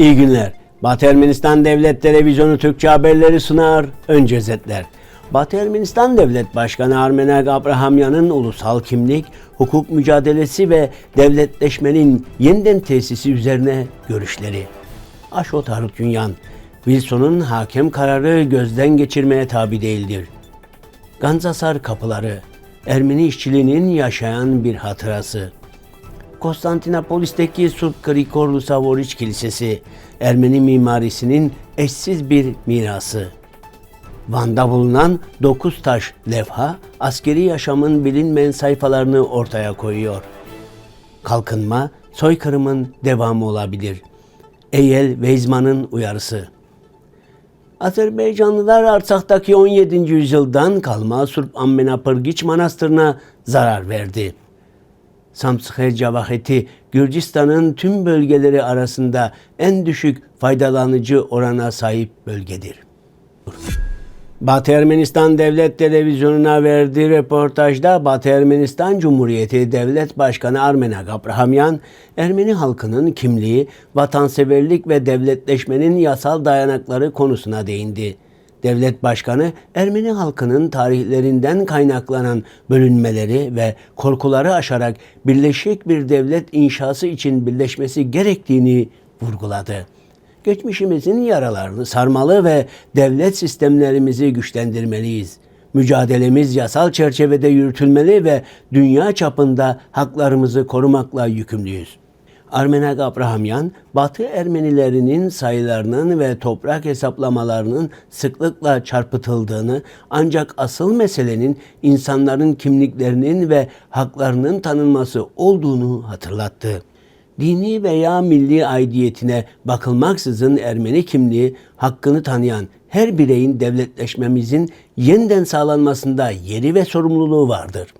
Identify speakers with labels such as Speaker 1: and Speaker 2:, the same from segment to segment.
Speaker 1: İyi günler. Batı Ermenistan Devlet Televizyonu Türkçe haberleri sunar. Önce özetler. Batı Ermenistan Devlet Başkanı Armenak Abrahamyan'ın ulusal kimlik, hukuk mücadelesi ve devletleşmenin yeniden tesisi üzerine görüşleri. Aşot Harutyunyan, Wilson'un hakem kararı gözden geçirmeye tabi değildir. Ganzasar kapıları, Ermeni işçiliğinin yaşayan bir hatırası. Konstantinopolis'teki Surp Grigorio Savoriç Kilisesi, Ermeni mimarisinin eşsiz bir mirası. Van'da bulunan dokuz taş levha, askeri yaşamın bilinmeyen sayfalarını ortaya koyuyor. Kalkınma, soykırımın devamı olabilir. Eyel Weizmann'ın uyarısı. Azerbaycanlılar Arsak'taki 17. yüzyıldan kalma Surp Ammenapırgiç Manastırı'na zarar verdi. Samsıhe Cavaheti, Gürcistan'ın tüm bölgeleri arasında en düşük faydalanıcı orana sahip bölgedir. Batı Ermenistan Devlet Televizyonu'na verdiği röportajda Batı Ermenistan Cumhuriyeti Devlet Başkanı Armenak Abrahamyan, Ermeni halkının kimliği, vatanseverlik ve devletleşmenin yasal dayanakları konusuna değindi. Devlet Başkanı, Ermeni halkının tarihlerinden kaynaklanan bölünmeleri ve korkuları aşarak birleşik bir devlet inşası için birleşmesi gerektiğini vurguladı geçmişimizin yaralarını sarmalı ve devlet sistemlerimizi güçlendirmeliyiz. Mücadelemiz yasal çerçevede yürütülmeli ve dünya çapında haklarımızı korumakla yükümlüyüz. Armenak Abrahamyan, Batı Ermenilerinin sayılarının ve toprak hesaplamalarının sıklıkla çarpıtıldığını ancak asıl meselenin insanların kimliklerinin ve haklarının tanınması olduğunu hatırlattı dini veya milli aidiyetine bakılmaksızın Ermeni kimliği hakkını tanıyan her bireyin devletleşmemizin yeniden sağlanmasında yeri ve sorumluluğu vardır.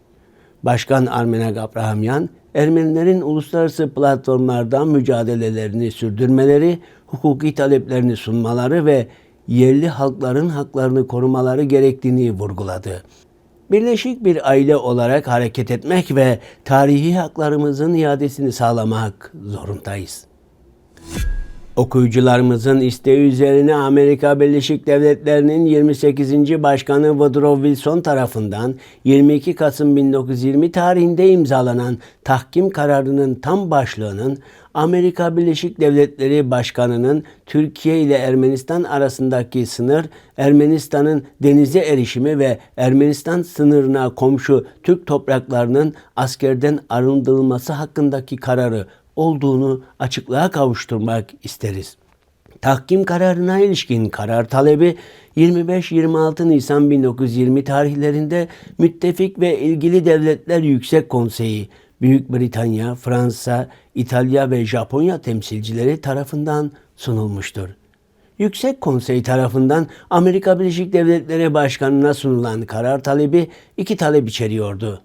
Speaker 1: Başkan Armenak Abrahamyan, Ermenilerin uluslararası platformlardan mücadelelerini sürdürmeleri, hukuki taleplerini sunmaları ve yerli halkların haklarını korumaları gerektiğini vurguladı birleşik bir aile olarak hareket etmek ve tarihi haklarımızın iadesini sağlamak zorundayız. Okuyucularımızın isteği üzerine Amerika Birleşik Devletleri'nin 28. Başkanı Woodrow Wilson tarafından 22 Kasım 1920 tarihinde imzalanan tahkim kararının tam başlığının Amerika Birleşik Devletleri Başkanı'nın Türkiye ile Ermenistan arasındaki sınır, Ermenistan'ın denize erişimi ve Ermenistan sınırına komşu Türk topraklarının askerden arındırılması hakkındaki kararı olduğunu açıklığa kavuşturmak isteriz. Tahkim kararına ilişkin karar talebi 25-26 Nisan 1920 tarihlerinde müttefik ve ilgili devletler Yüksek Konseyi, Büyük Britanya, Fransa, İtalya ve Japonya temsilcileri tarafından sunulmuştur. Yüksek Konsey tarafından Amerika Birleşik Devletleri Başkanı'na sunulan karar talebi iki talep içeriyordu.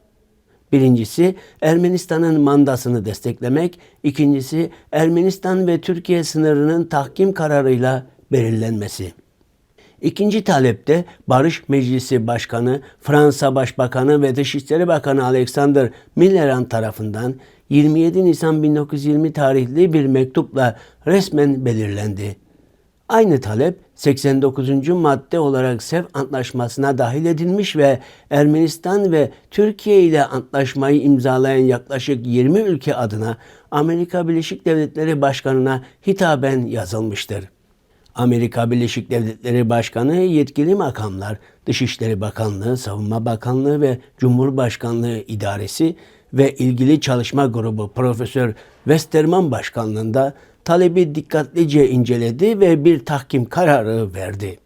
Speaker 1: Birincisi Ermenistan'ın mandasını desteklemek, ikincisi Ermenistan ve Türkiye sınırının tahkim kararıyla belirlenmesi. İkinci talepte Barış Meclisi Başkanı, Fransa Başbakanı ve Dışişleri Bakanı Alexander Millerand tarafından 27 Nisan 1920 tarihli bir mektupla resmen belirlendi. Aynı talep 89. madde olarak SEV antlaşmasına dahil edilmiş ve Ermenistan ve Türkiye ile antlaşmayı imzalayan yaklaşık 20 ülke adına Amerika Birleşik Devletleri Başkanı'na hitaben yazılmıştır. Amerika Birleşik Devletleri Başkanı yetkili makamlar, Dışişleri Bakanlığı, Savunma Bakanlığı ve Cumhurbaşkanlığı İdaresi ve ilgili çalışma grubu Profesör Westerman Başkanlığında talebi dikkatlice inceledi ve bir tahkim kararı verdi.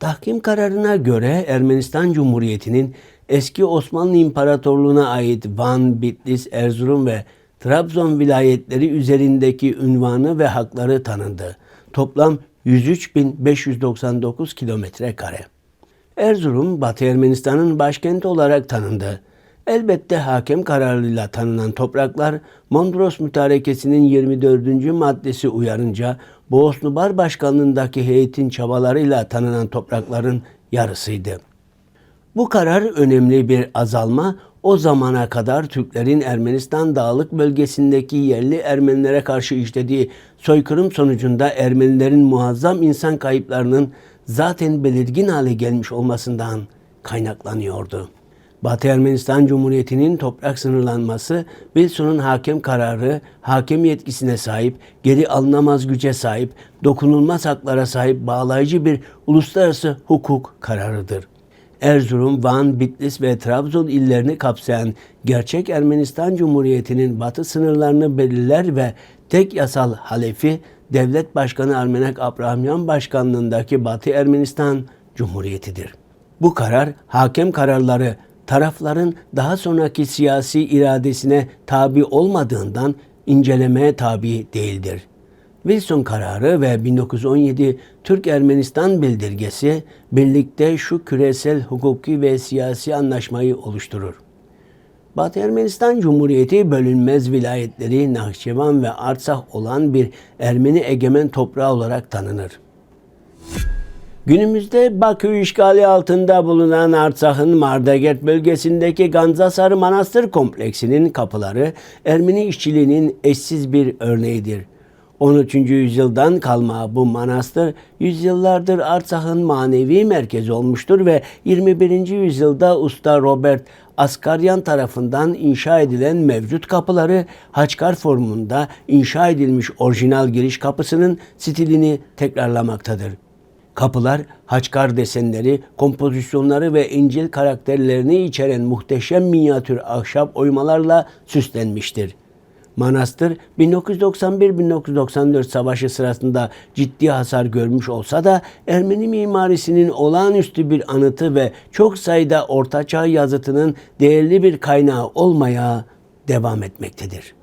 Speaker 1: Tahkim kararına göre Ermenistan Cumhuriyeti'nin eski Osmanlı İmparatorluğu'na ait Van, Bitlis, Erzurum ve Trabzon vilayetleri üzerindeki ünvanı ve hakları tanındı. Toplam 103.599 kilometre kare. Erzurum, Batı Ermenistan'ın başkenti olarak tanındı. Elbette hakem kararıyla tanınan topraklar Mondros Mütarekesi'nin 24. maddesi uyarınca Boğosnubar Başkanlığındaki heyetin çabalarıyla tanınan toprakların yarısıydı. Bu karar önemli bir azalma, o zamana kadar Türklerin Ermenistan dağlık bölgesindeki yerli Ermenilere karşı işlediği soykırım sonucunda Ermenilerin muazzam insan kayıplarının zaten belirgin hale gelmiş olmasından kaynaklanıyordu. Batı Ermenistan Cumhuriyeti'nin toprak sınırlanması, Wilson'un hakem kararı, hakem yetkisine sahip, geri alınamaz güce sahip, dokunulmaz haklara sahip bağlayıcı bir uluslararası hukuk kararıdır. Erzurum, Van, Bitlis ve Trabzon illerini kapsayan gerçek Ermenistan Cumhuriyeti'nin batı sınırlarını belirler ve tek yasal halefi Devlet Başkanı Armenak Abrahamyan Başkanlığındaki Batı Ermenistan Cumhuriyeti'dir. Bu karar hakem kararları tarafların daha sonraki siyasi iradesine tabi olmadığından incelemeye tabi değildir. Wilson kararı ve 1917 Türk-Ermenistan bildirgesi birlikte şu küresel hukuki ve siyasi anlaşmayı oluşturur. Batı Ermenistan Cumhuriyeti bölünmez vilayetleri Nahçıvan ve Artsakh olan bir Ermeni egemen toprağı olarak tanınır. Günümüzde Bakü işgali altında bulunan Artsak'ın Mardagert bölgesindeki Ganzasarı Manastır kompleksinin kapıları Ermeni işçiliğinin eşsiz bir örneğidir. 13. yüzyıldan kalma bu manastır yüzyıllardır Artsak'ın manevi merkezi olmuştur ve 21. yüzyılda usta Robert Askaryan tarafından inşa edilen mevcut kapıları Haçkar formunda inşa edilmiş orijinal giriş kapısının stilini tekrarlamaktadır. Kapılar, haçkar desenleri, kompozisyonları ve İncil karakterlerini içeren muhteşem minyatür ahşap oymalarla süslenmiştir. Manastır 1991-1994 savaşı sırasında ciddi hasar görmüş olsa da Ermeni mimarisinin olağanüstü bir anıtı ve çok sayıda ortaçağ yazıtının değerli bir kaynağı olmaya devam etmektedir.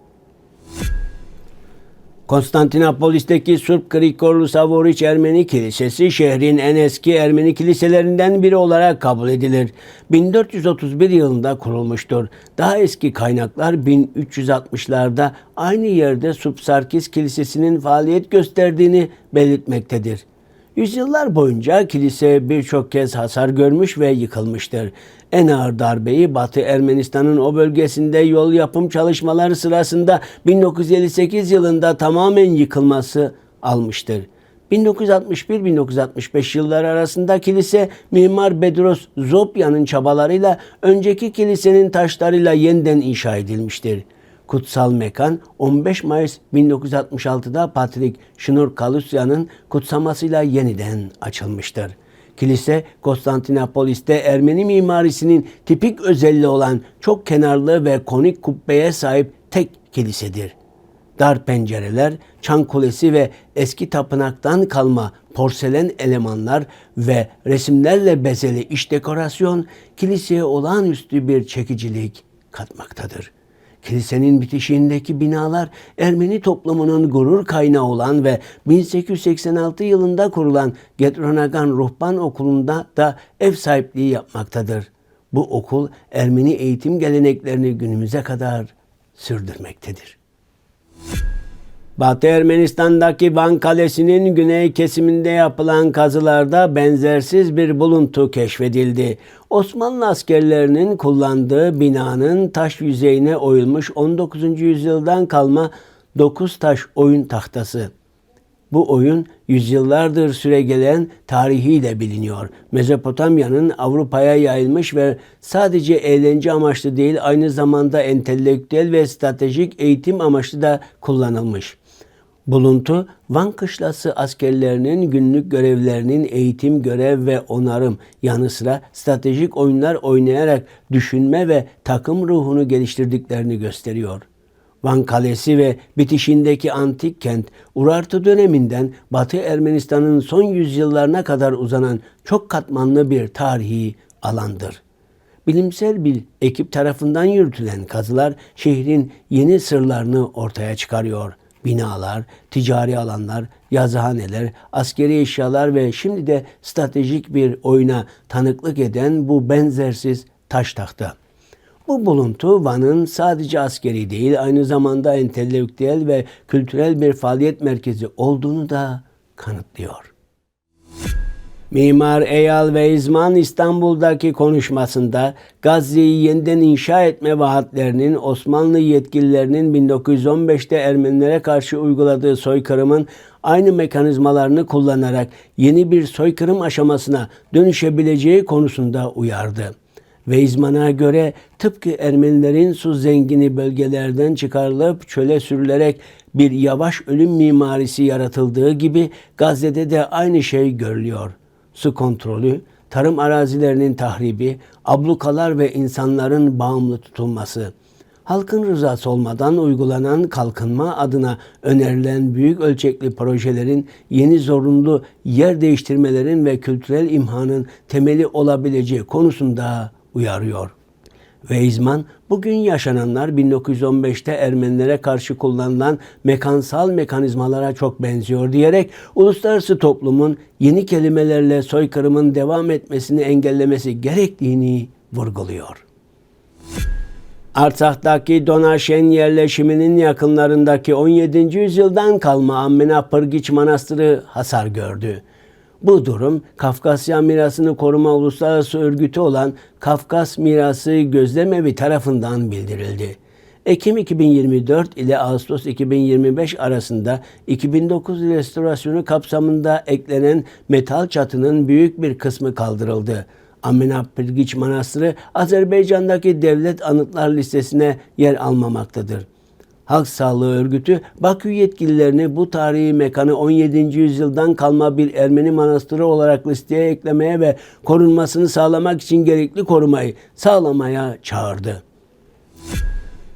Speaker 1: Konstantinopolis'teki Surp Grikorlu Savoriç Ermeni Kilisesi şehrin en eski Ermeni kiliselerinden biri olarak kabul edilir. 1431 yılında kurulmuştur. Daha eski kaynaklar 1360'larda aynı yerde Supsarkis Kilisesi'nin faaliyet gösterdiğini belirtmektedir. Yüzyıllar boyunca kilise birçok kez hasar görmüş ve yıkılmıştır. En ağır darbeyi Batı Ermenistan'ın o bölgesinde yol yapım çalışmaları sırasında 1958 yılında tamamen yıkılması almıştır. 1961-1965 yılları arasında kilise Mimar Bedros Zopya'nın çabalarıyla önceki kilisenin taşlarıyla yeniden inşa edilmiştir. Kutsal mekan 15 Mayıs 1966'da Patrik Şnur Kalusya'nın kutsamasıyla yeniden açılmıştır. Kilise Konstantinopolis'te Ermeni mimarisinin tipik özelliği olan çok kenarlı ve konik kubbeye sahip tek kilisedir. Dar pencereler, çan kulesi ve eski tapınaktan kalma porselen elemanlar ve resimlerle bezeli iç dekorasyon kiliseye olağanüstü bir çekicilik katmaktadır. Kilisenin bitişiğindeki binalar Ermeni toplumunun gurur kaynağı olan ve 1886 yılında kurulan Getronagan Ruhban Okulu'nda da ev sahipliği yapmaktadır. Bu okul Ermeni eğitim geleneklerini günümüze kadar sürdürmektedir. Batı Ermenistan'daki Van Kalesi'nin güney kesiminde yapılan kazılarda benzersiz bir buluntu keşfedildi. Osmanlı askerlerinin kullandığı binanın taş yüzeyine oyulmuş 19. yüzyıldan kalma 9 taş oyun tahtası. Bu oyun yüzyıllardır süre gelen tarihiyle biliniyor. Mezopotamya'nın Avrupa'ya yayılmış ve sadece eğlence amaçlı değil aynı zamanda entelektüel ve stratejik eğitim amaçlı da kullanılmış. Buluntu, Van Kışlası askerlerinin günlük görevlerinin eğitim, görev ve onarım yanı sıra stratejik oyunlar oynayarak düşünme ve takım ruhunu geliştirdiklerini gösteriyor. Van Kalesi ve bitişindeki antik kent, Urartu döneminden Batı Ermenistan'ın son yüzyıllarına kadar uzanan çok katmanlı bir tarihi alandır. Bilimsel bir ekip tarafından yürütülen kazılar şehrin yeni sırlarını ortaya çıkarıyor.'' Binalar, ticari alanlar, yazıhaneler, askeri eşyalar ve şimdi de stratejik bir oyuna tanıklık eden bu benzersiz taş tahta. Bu buluntu Van'ın sadece askeri değil aynı zamanda entelektüel ve kültürel bir faaliyet merkezi olduğunu da kanıtlıyor. Mimar Eyal Veizman İstanbul'daki konuşmasında Gazze'yi yeniden inşa etme vaatlerinin Osmanlı yetkililerinin 1915'te Ermenilere karşı uyguladığı soykırımın aynı mekanizmalarını kullanarak yeni bir soykırım aşamasına dönüşebileceği konusunda uyardı. Veizman'a göre tıpkı Ermenilerin su zengini bölgelerden çıkarılıp çöle sürülerek bir yavaş ölüm mimarisi yaratıldığı gibi Gazze'de de aynı şey görülüyor. Su kontrolü, tarım arazilerinin tahribi, ablukalar ve insanların bağımlı tutulması. Halkın rızası olmadan uygulanan kalkınma adına önerilen büyük ölçekli projelerin yeni zorunlu yer değiştirmelerin ve kültürel imhanın temeli olabileceği konusunda uyarıyor. Weizmann, bugün yaşananlar 1915'te Ermenilere karşı kullanılan mekansal mekanizmalara çok benziyor diyerek uluslararası toplumun yeni kelimelerle soykırımın devam etmesini engellemesi gerektiğini vurguluyor. Artsak'taki Donaşen yerleşiminin yakınlarındaki 17. yüzyıldan kalma Ammena Pırgiç Manastırı hasar gördü. Bu durum Kafkasya Mirasını Koruma Uluslararası Örgütü olan Kafkas Mirası Gözlemevi tarafından bildirildi. Ekim 2024 ile Ağustos 2025 arasında 2009 restorasyonu kapsamında eklenen metal çatının büyük bir kısmı kaldırıldı. Amena Pirgiç Manastırı Azerbaycan'daki devlet anıtlar listesine yer almamaktadır. Halk Sağlığı Örgütü Bakü yetkililerini bu tarihi mekanı 17. yüzyıldan kalma bir Ermeni manastırı olarak listeye eklemeye ve korunmasını sağlamak için gerekli korumayı sağlamaya çağırdı.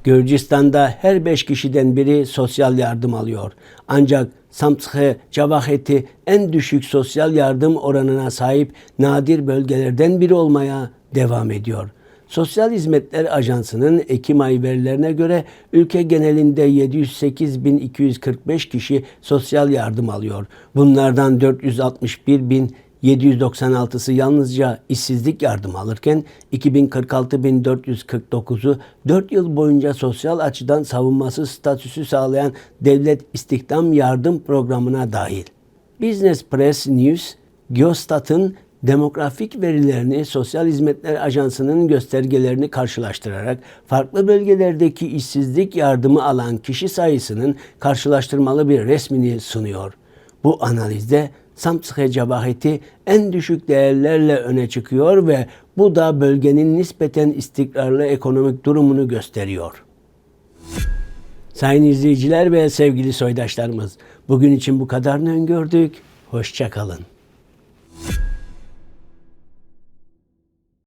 Speaker 1: Gürcistan'da her beş kişiden biri sosyal yardım alıyor. Ancak Samtskhe Cavaheti en düşük sosyal yardım oranına sahip nadir bölgelerden biri olmaya devam ediyor. Sosyal Hizmetler Ajansı'nın Ekim ayı verilerine göre ülke genelinde 708.245 kişi sosyal yardım alıyor. Bunlardan 461.796'sı yalnızca işsizlik yardımı alırken 2046.449'u 4 yıl boyunca sosyal açıdan savunması statüsü sağlayan devlet istihdam yardım programına dahil. Business Press News, Geostat'ın demografik verilerini Sosyal Hizmetler Ajansı'nın göstergelerini karşılaştırarak farklı bölgelerdeki işsizlik yardımı alan kişi sayısının karşılaştırmalı bir resmini sunuyor. Bu analizde Samtskhe Cevaheti en düşük değerlerle öne çıkıyor ve bu da bölgenin nispeten istikrarlı ekonomik durumunu gösteriyor. Sayın izleyiciler ve sevgili soydaşlarımız, bugün için bu kadarını öngördük. Hoşçakalın.